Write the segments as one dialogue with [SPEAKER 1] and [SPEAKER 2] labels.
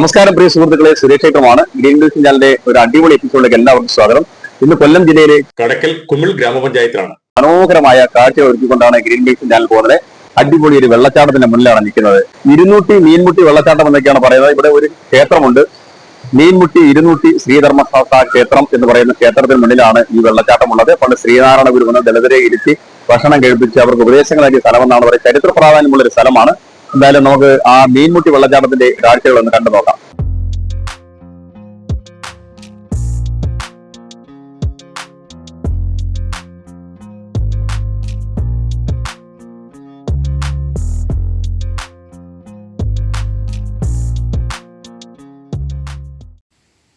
[SPEAKER 1] നമസ്കാരം പ്രിയ സുഹൃത്തുക്കളെ സുരേഷേട്ടമാണ് green news ചാനലിന്റെ ഒരു അടിപൊളി എപ്പിസോഡിലേക്ക് എല്ലാവർക്കും സ്വാഗതം. ഇന്ന് കൊല്ലം ജില്ലയിലെ
[SPEAKER 2] കടക്കൽ കുമിൾ ഗ്രാമപഞ്ചായത്തിലാണ്.
[SPEAKER 1] മനോഹരമായ കാഴ്ച ഒരുക്കിക്കൊണ്ടാണ് ഗ്രീൻ ന്യൂസ് ചാനൽ പോകുന്നത്. അടിപൊളി ഒരു വെള്ളച്ചാട്ടത്തിന്റെ മുന്നിലാണ് നിൽക്കുന്നത്. ഇരുന്നൂറ്റി മീൻമുട്ടി വെള്ളച്ചാട്ടം എന്നൊക്കെയാണ് പറയുന്നത്. ഇവിടെ ഒരു ക്ഷേത്രമുണ്ട്. മീൻമുട്ടി ഇരുന്നൂറ്റി ശ്രീധർമ്മശാസ്ത്ര ക്ഷേത്രം എന്ന് പറയുന്ന ക്ഷേത്രത്തിന് മുന്നിലാണ് ഈ വെള്ളച്ചാട്ടം ഉള്ളത് പണ്ട് ശ്രീനാരായണ ഗുരു വന്ന് ദളിതരെ ഇരുത്തി ഭക്ഷണം കഴിപ്പിച്ച് അവർക്ക് ഉപദേശങ്ങൾ നൽകിയ സ്ഥലമെന്നാണ് പറയുന്നത്. ചരിത്ര പ്രാധാന്യമുള്ള ഒരു സ്ഥലമാണ്. എന്തായാലും നമുക്ക് ആ മീൻമുട്ടി വെള്ളച്ചാട്ടത്തിന്റെ കാഴ്ചകൾ ഒന്ന് കണ്ടു നോക്കാം.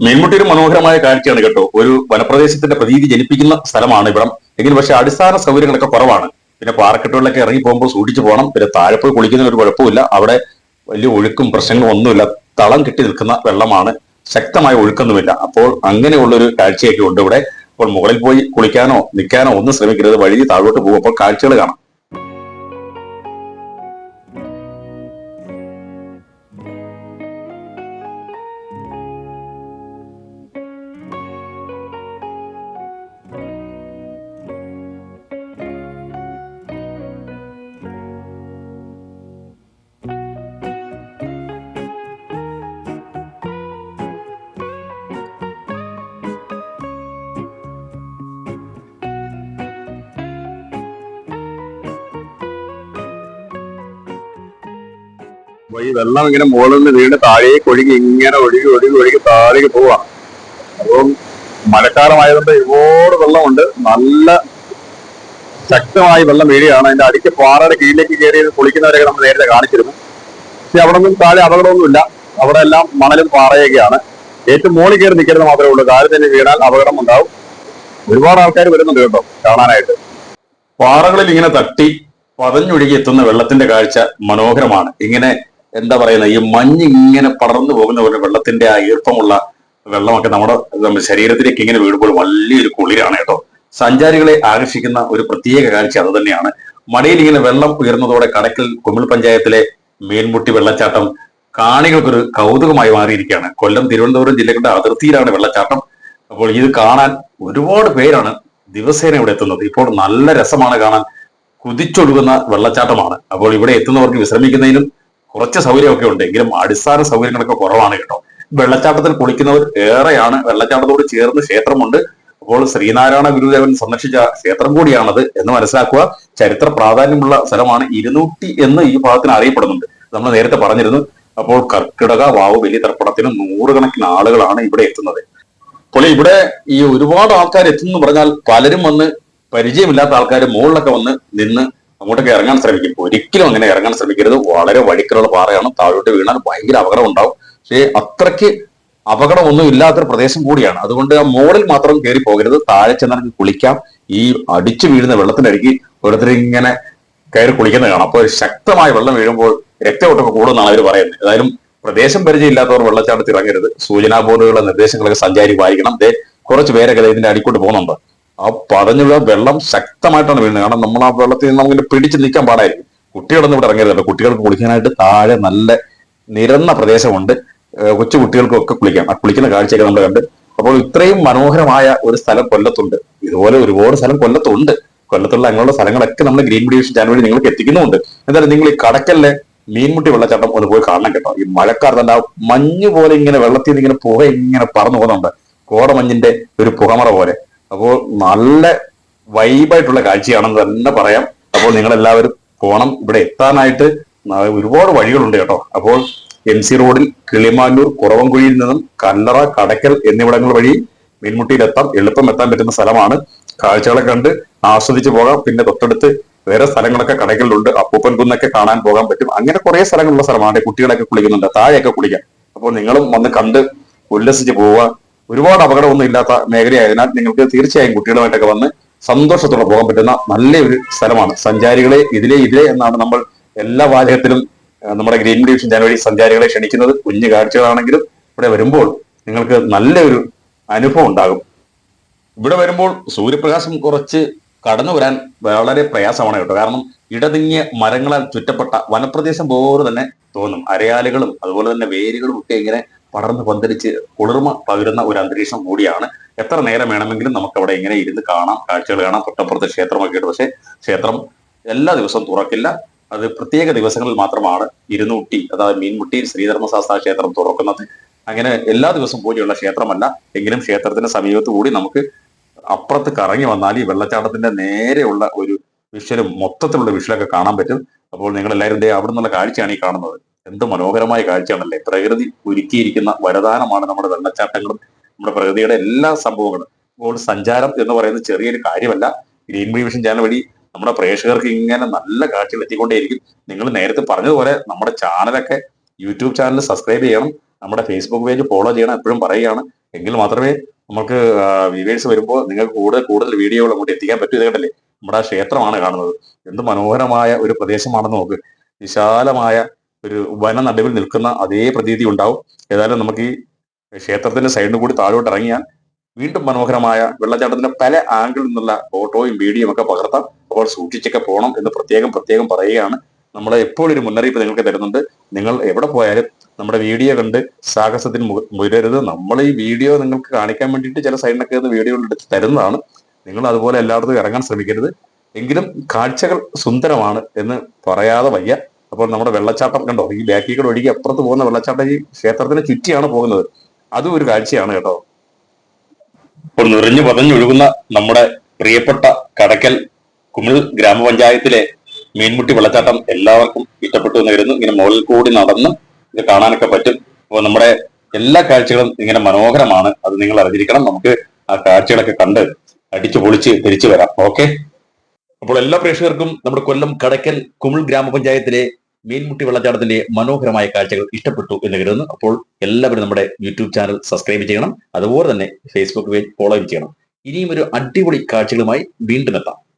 [SPEAKER 2] മീൻമുട്ടി ഒരു മനോഹരമായ കാഴ്ചയാണ് കേട്ടോ. ഒരു വനപ്രദേശത്തിന്റെ പ്രതീതി ജനിപ്പിക്കുന്ന സ്ഥലമാണ് ഇവിടം. എങ്കിലും പക്ഷെ അടിസ്ഥാന സൗകര്യങ്ങളൊക്കെ കുറവാണ്. പിന്നെ പാറക്കെട്ടുകളിലൊക്കെ ഇറങ്ങി പോകുമ്പോൾ സൂക്ഷിച്ചു പോകണം. പിന്നെ താഴെ പോയി കുളിക്കുന്ന ഒരു കുഴപ്പമില്ല അവിടെ വലിയ ഒഴുക്കും പ്രശ്നങ്ങളും ഒന്നുമില്ല. തളം കെട്ടി നിൽക്കുന്ന വെള്ളമാണ്. ശക്തമായ ഒഴുക്കൊന്നുമില്ല. അപ്പോൾ അങ്ങനെയുള്ളൊരു കാഴ്ചയൊക്കെ ഉണ്ട് ഇവിടെ. അപ്പോൾ മുകളിൽ പോയി കുളിക്കാനോ നിൽക്കാനോ ഒന്നും ശ്രമിക്കരുത്. വഴി താഴോട്ട് പോകും അപ്പോൾ കാഴ്ചകൾ കാണാം.
[SPEAKER 1] അപ്പൊ ഈ വെള്ളം ഇങ്ങനെ മുകളിൽ നിന്ന് വീണ് താഴേക്ക് ഒഴുകി ഇങ്ങനെ ഒഴുകി ഒഴുകി ഒഴുകി താഴേക്ക് പോവാണ് അപ്പം മഴക്കാലമായതുകൊണ്ട് ഒരുപാട് വെള്ളമുണ്ട്. നല്ല ശക്തമായി വെള്ളം വീഴുകയാണ്. അതിന്റെ അടിക്ക് പാറയുടെ കീഴിലേക്ക് കയറി കുളിക്കുന്നവരെയൊക്കെ നമ്മൾ നേരത്തെ കാണിച്ചിരുന്നു. പക്ഷെ അവിടെ ഒന്നും താഴെ അപകടമൊന്നുമില്ല. അവിടെ എല്ലാം മണലും പാറയൊക്കെയാണ്. ഏറ്റവും മുകളിൽ കയറി നിൽക്കരുത് മാത്രമേ ഉള്ളൂ. താഴെ തന്നെ വീണാൽ അപകടം ഉണ്ടാവും. ഒരുപാട് ആൾക്കാർ വരുന്നുണ്ട് കേട്ടോ കാണാനായിട്ട്.
[SPEAKER 2] പാറകളിൽ ഇങ്ങനെ തട്ടി പതഞ്ഞൊഴുകി എത്തുന്ന വെള്ളത്തിന്റെ കാഴ്ച മനോഹരമാണ്. ഇങ്ങനെ എന്താ പറയുന്നത്? ഈ മഞ്ഞ് ഇങ്ങനെ പടർന്നു പോകുന്ന പോലെ വെള്ളത്തിന്റെ ആ ഈർപ്പമുള്ള വെള്ളമൊക്കെ നമ്മുടെ നമ്മുടെ ശരീരത്തിലേക്ക് ഇങ്ങനെ വീഴുമ്പോൾ വലിയൊരു കുളിരാണ് കേട്ടോ. സഞ്ചാരികളെ ആകർഷിക്കുന്ന ഒരു പ്രത്യേക കാഴ്ച അത് തന്നെയാണ്. മടയിൽ ഇങ്ങനെ വെള്ളം ഉയർന്നതോടെ കടക്കൽ കുമിൾ പഞ്ചായത്തിലെ മേൽമുട്ടി വെള്ളച്ചാട്ടം കാണികൾക്കൊരു കൗതുകമായി മാറിയിരിക്കുകയാണ്. കൊല്ലം തിരുവനന്തപുരം ജില്ലകളുടെ അതിർത്തിയിലാണ് വെള്ളച്ചാട്ടം. അപ്പോൾ ഇത് കാണാൻ ഒരുപാട് പേരാണ് ദിവസേന ഇവിടെ എത്തുന്നത്. ഇപ്പോൾ നല്ല രസമാണ് കാണാൻ. കുതിച്ചൊഴുകുന്ന വെള്ളച്ചാട്ടമാണ്. അപ്പോൾ ഇവിടെ എത്തുന്നവർക്ക് വിശ്രമിക്കുന്നതിനും കുറച്ച് സൗകര്യമൊക്കെ ഉണ്ട്. എങ്കിലും അടിസ്ഥാന സൗകര്യങ്ങളൊക്കെ കുറവാണ് കേട്ടോ. വെള്ളച്ചാട്ടത്തിൽ കുളിക്കുന്നവർ ഏറെയാണ്. വെള്ളച്ചാട്ടത്തോട് ചേർന്ന് ക്ഷേത്രമുണ്ട്. അപ്പോൾ ശ്രീനാരായണ ഗുരുദേവൻ സന്ദർശിച്ച ക്ഷേത്രം കൂടിയാണത് എന്ന് മനസ്സിലാക്കുക. ചരിത്ര പ്രാധാന്യമുള്ള സ്ഥലമാണ് ഇരുന്നൂറ്റി എന്ന് ഈ ഭാഗത്തിന് അറിയപ്പെടുന്നുണ്ട്. നമ്മൾ നേരത്തെ പറഞ്ഞിരുന്നു. അപ്പോൾ കർക്കിടക വാവ് വലിയ തർപ്പണത്തിന് നൂറുകണക്കിന് ആളുകളാണ് ഇവിടെ എത്തുന്നത്. അപ്പോൾ ഇവിടെ ഈ ഒരുപാട് ആൾക്കാർ എത്തുന്നു പറഞ്ഞാൽ പലരും വന്ന് പരിചയമില്ലാത്ത ആൾക്കാർ മുകളിലൊക്കെ വന്ന് നിന്ന് അങ്ങോട്ടൊക്കെ ഇറങ്ങാൻ ശ്രമിക്കും. ഒരിക്കലും അങ്ങനെ ഇറങ്ങാൻ ശ്രമിക്കരുത്. വളരെ വഴിക്കലുള്ള പാറയാണ്. താഴോട്ട് വീണാൽ ഭയങ്കര അപകടം ഉണ്ടാവും. പക്ഷേ അത്രയ്ക്ക് അപകടമൊന്നും ഇല്ലാത്തൊരു പ്രദേശം കൂടിയാണ്. അതുകൊണ്ട് ആ മോളിൽ മാത്രം കയറി പോകരുത്. താഴെ ചെന്നാൽ കുളിക്കാം. ഈ അടിച്ചു വീഴുന്ന വെള്ളത്തിന്റെ അടിക്ക് ഓരോരുത്തർ ഇങ്ങനെ കയറി കുളിക്കുന്നത് കാണാം. അപ്പോൾ ശക്തമായ വെള്ളം വീഴുമ്പോൾ രക്തയോട്ടമൊക്കെ കൂടുമെന്നാണ് അവർ പറയുന്നത്. ഏതായാലും പ്രദേശം പരിചയമില്ലാത്തവർ വെള്ളച്ചാട്ടത്തിൽ ഇറങ്ങരുത് സൂചനാ ബോർഡുകളുടെ നിർദ്ദേശങ്ങളൊക്കെ സഞ്ചാരി വായിക്കണം. ദേ കുറച്ച് പേരൊക്കെ ഇതിന്റെ അടിക്കോട്ട് പോകുന്നുണ്ട്. ആ പതഞ്ഞുള്ള വെള്ളം ശക്തമായിട്ടാണ് വീഴുന്നത്. കാരണം നമ്മൾ ആ വെള്ളത്തിൽ നിന്ന് പിടിച്ച് നിൽക്കാൻ പാടായിരിക്കും. കുട്ടികളൊന്നും ഇവിടെ ഇറങ്ങരുതല്ലോ കുട്ടികൾക്ക് കുളിക്കാനായിട്ട് താഴെ നല്ല നിരന്ന പ്രദേശമുണ്ട്. കൊച്ചു കുട്ടികൾക്കും ഒക്കെ കുളിക്കാം. ആ കുളിക്കുന്ന കാഴ്ചയൊക്കെ നമ്മൾ കണ്ട്. അപ്പോൾ ഇത്രയും മനോഹരമായ ഒരു സ്ഥലം കൊല്ലത്തുണ്ട്. ഇതുപോലെ ഒരുപാട് സ്ഥലം കൊല്ലത്തുണ്ട്. കൊല്ലത്തുള്ള അങ്ങനെയുള്ള സ്ഥലങ്ങളൊക്കെ നമ്മൾ ഗ്രീൻ ഡിവിഷൻ ചാനൽ വഴി നിങ്ങൾക്ക് എത്തിക്കുന്നുണ്ട് എന്തായാലും നിങ്ങൾ ഈ കടക്കലിലെ മീൻമുട്ടി വെള്ളച്ചാട്ടം ഒന്ന് പോയി കാണണം കേട്ടോ. ഈ മഴക്കാർ തന്നെ മഞ്ഞ് പോലെ ഇങ്ങനെ വെള്ളത്തിൽ നിന്ന് ഇങ്ങനെ പുക ഇങ്ങനെ പറന്നു പോകുന്നുണ്ട്. കോടമഞ്ഞിന്റെ ഒരു പുകമറ പോലെ. അപ്പോൾ നല്ല വൈബായിട്ടുള്ള കാഴ്ചയാണെന്ന് തന്നെ പറയാം. അപ്പോൾ നിങ്ങൾ എല്ലാവരും പോണം. ഇവിടെ എത്താനായിട്ട് ഒരുപാട് വഴികളുണ്ട് കേട്ടോ. അപ്പോൾ എം സി റോഡിൽ കിളിമാനൂർ കുറവൻകുഴിയിൽ നിന്നും കല്ലറ കടക്കൽ എന്നിവിടങ്ങൾ വഴി മീൻമുട്ടിയിലെത്താം എളുപ്പം എത്താൻ പറ്റുന്ന സ്ഥലമാണ്. കാഴ്ചകളെ കണ്ട് ആസ്വദിച്ച് പോകാം. പിന്നെ തൊട്ടടുത്ത് വേറെ സ്ഥലങ്ങളൊക്കെ കടകളിലുണ്ട് അപ്പൂപ്പൻ കുന്നൊക്കെ കാണാൻ പോകാൻ പറ്റും. അങ്ങനെ കുറെ സ്ഥലങ്ങളുള്ള സ്ഥലമാണ്. കുട്ടികളൊക്കെ കുളിക്കുന്നുണ്ട്. താഴെയൊക്കെ കുളിക്കാം. അപ്പോൾ നിങ്ങളും വന്ന് കണ്ട് ഉല്ലസിച്ച് പോവുക. ഒരുപാട് അപകടമൊന്നും ഇല്ലാത്ത മേഖലയായതിനാൽ നിങ്ങൾക്ക് തീർച്ചയായും കുട്ടികളുമായിട്ടൊക്കെ വന്ന് സന്തോഷത്തോടെ പോകാൻ പറ്റുന്ന നല്ലൊരു സ്ഥലമാണ്. സഞ്ചാരികളെ ഇതിലെ ഇതിലെ എന്നാണ് നമ്മൾ എല്ലാ വാചകത്തിലും നമ്മുടെ ഗ്രീൻ ഡിവിഷൻ ജനുവരി സഞ്ചാരികളെ ക്ഷണിക്കുന്നത്. കുഞ്ഞു കാഴ്ചകളാണെങ്കിലും ഇവിടെ വരുമ്പോൾ നിങ്ങൾക്ക് നല്ലൊരു അനുഭവം ഉണ്ടാകും. ഇവിടെ വരുമ്പോൾ സൂര്യപ്രകാശം കുറച്ച് കടന്നു വരാൻ വളരെ പ്രയാസമാണ് കേട്ടോ. കാരണം ഇടതിങ്ങിയ മരങ്ങളാൽ ചുറ്റപ്പെട്ട വനപ്രദേശം പോലെ തന്നെ തോന്നും. അരയാലുകളും അതുപോലെ തന്നെ വേരുകളും ഒക്കെ ഇങ്ങനെ പടർന്ന് പന്തലിച്ച് കുളിർമ പകരുന്ന ഒരു അന്തരീക്ഷം കൂടിയാണ്. എത്ര നേരം വേണമെങ്കിലും നമുക്ക് അവിടെ ഇങ്ങനെ ഇരുന്ന് കാണാം കാഴ്ചകൾ കാണാം. തൊട്ടപ്പുറത്ത് ക്ഷേത്രമൊക്കെ ഉണ്ട്. പക്ഷേ ക്ഷേത്രം എല്ലാ ദിവസവും തുറക്കില്ല. അത് പ്രത്യേക ദിവസങ്ങളിൽ മാത്രമാണ് ഇരുന്നൂട്ടി അതായത് മീൻമുട്ടി ശ്രീധർമ്മശാസ്ത്ര ക്ഷേത്രം തുറക്കുന്നത്. അങ്ങനെ എല്ലാ ദിവസവും പോലെയുള്ള ക്ഷേത്രമല്ല. എങ്കിലും ക്ഷേത്രത്തിന്റെ സമീപത്ത് കൂടി നമുക്ക് അപ്പുറത്ത് കറങ്ങി വന്നാൽ ഈ വെള്ളച്ചാട്ടത്തിന്റെ നേരെയുള്ള ഒരു വിഷ്വലും മൊത്തത്തിലുള്ള വിഷ്വലൊക്കെ കാണാൻ പറ്റും. അപ്പോൾ നിങ്ങൾ എല്ലാവരും അവിടെ നിന്നുള്ള കാഴ്ചയാണ് ഈ കാണുന്നത്. എന്ത് മനോഹരമായ കാഴ്ചയാണല്ലേ? പ്രകൃതി ഒരുക്കിയിരിക്കുന്ന വരദാനമാണ് നമ്മുടെ വെള്ളച്ചാട്ടങ്ങളും നമ്മുടെ പ്രകൃതിയുടെ എല്ലാ സംഭവങ്ങളും. അപ്പോൾ സഞ്ചാരം എന്ന് പറയുന്നത് ചെറിയൊരു കാര്യമല്ല. ഗ്രീൻ ഡിവിഷൻ ചാനൽ വഴി നമ്മുടെ പ്രേക്ഷകർക്ക് ഇങ്ങനെ നല്ല കാഴ്ചകൾ എത്തിക്കൊണ്ടേയിരിക്കും. നിങ്ങൾ നേരത്തെ പറഞ്ഞതുപോലെ നമ്മുടെ ചാനലൊക്കെ യൂട്യൂബ് ചാനൽ സബ്സ്ക്രൈബ് ചെയ്യണം നമ്മുടെ ഫേസ്ബുക്ക് പേജ് ഫോളോ ചെയ്യണം എപ്പോഴും പറയുകയാണ്. എങ്കിൽ മാത്രമേ നമുക്ക് വ്യൂവേഴ്സ് വരുമ്പോൾ നിങ്ങൾക്ക് കൂടുതൽ കൂടുതൽ വീഡിയോകൾ അങ്ങോട്ട് എത്തിക്കാൻ പറ്റൂ ഇത് കണ്ടല്ലേ? നമ്മുടെ ക്ഷേത്രമാണ് കാണുന്നത്. എന്ത് മനോഹരമായ ഒരു പ്രദേശമാണെന്ന് നോക്ക്. വിശാലമായ ഒരു വന നടുവിൽ നിൽക്കുന്ന അതേ പ്രതീതി ഉണ്ടാവും. ഏതായാലും നമുക്ക് ഈ ക്ഷേത്രത്തിന്റെ സൈഡിൽ കൂടി താഴോട്ട് ഇറങ്ങിയാൽ വീണ്ടും മനോഹരമായ വെള്ളച്ചാട്ടത്തിന്റെ പല ആംഗിളിൽ നിന്നുള്ള ഫോട്ടോയും വീഡിയോയും ഒക്കെ പകർത്താം. അപ്പോൾ സൂക്ഷിച്ചൊക്കെ പോകണം എന്ന് പ്രത്യേകം പ്രത്യേകം പറയുകയാണ്. നമ്മൾ എപ്പോഴും ഒരു മുന്നറിയിപ്പ് നിങ്ങൾക്ക് തരുന്നുണ്ട്. നിങ്ങൾ എവിടെ പോയാലും നമ്മുടെ വീഡിയോ കണ്ട് സാഹസത്തിന് മുരരുത് നമ്മൾ ഈ വീഡിയോ നിങ്ങൾക്ക് കാണിക്കാൻ വേണ്ടിയിട്ട് ചില സൈഡിനൊക്കെ വീഡിയോ എടുത്ത് തരുന്നതാണ്. നിങ്ങൾ അതുപോലെ എല്ലായിടത്തും ഇറങ്ങാൻ ശ്രമിക്കരുത്. എങ്കിലും കാഴ്ചകൾ സുന്ദരമാണ് എന്ന് പറയാതെ വയ്യ. അപ്പോൾ നമ്മുടെ വെള്ളച്ചാട്ടം കണ്ടോ? ഈ ബാക്കിൽ കൂടെ ഒഴുകി അപ്പുറത്ത് പോകുന്ന വെള്ളച്ചാട്ടം ഈ ക്ഷേത്രത്തിന് ചുറ്റിയാണ് പോകുന്നത്. അതും ഒരു കാഴ്ചയാണ് കേട്ടോ. ഇപ്പോൾ നിറഞ്ഞു പതഞ്ഞൊഴുകുന്ന നമ്മുടെ പ്രിയപ്പെട്ട കടക്കൽ കുമിൾ ഗ്രാമപഞ്ചായത്തിലെ മീൻമുട്ടി വെള്ളച്ചാട്ടം എല്ലാവർക്കും ഇഷ്ടപ്പെട്ടു എന്ന് വരുന്നു ഇങ്ങനെ മുകളിൽ കൂടി നടന്ന് ഇത് കാണാനൊക്കെ പറ്റും. അപ്പോൾ നമ്മുടെ എല്ലാ കാഴ്ചകളും ഇങ്ങനെ മനോഹരമാണ്. അത് നിങ്ങൾ അറിഞ്ഞിരിക്കണം. നമുക്ക് ആ കാഴ്ചകളൊക്കെ കണ്ട് അടിച്ചു പൊളിച്ച് തിരിച്ചു വരാം. ഓക്കെ? അപ്പോൾ എല്ലാ പ്രേക്ഷകർക്കും നമ്മുടെ കൊല്ലം കടക്കൽ കുമിൾ ഗ്രാമപഞ്ചായത്തിലെ മീൻമുട്ടി വെള്ളച്ചാട്ടത്തിന്റെ മനോഹരമായ കാഴ്ചകൾ ഇഷ്ടപ്പെട്ടു എന്ന് കരുതുന്നു. അപ്പോൾ എല്ലാവരും നമ്മുടെ യൂട്യൂബ് ചാനൽ സബ്സ്ക്രൈബ് ചെയ്യണം. അതുപോലെ തന്നെ ഫേസ്ബുക്ക് പേജ് ഫോളോ ചെയ്യണം. ഇനിയും ഒരു അടിപൊളി കാഴ്ചകളുമായി വീണ്ടും എത്താം.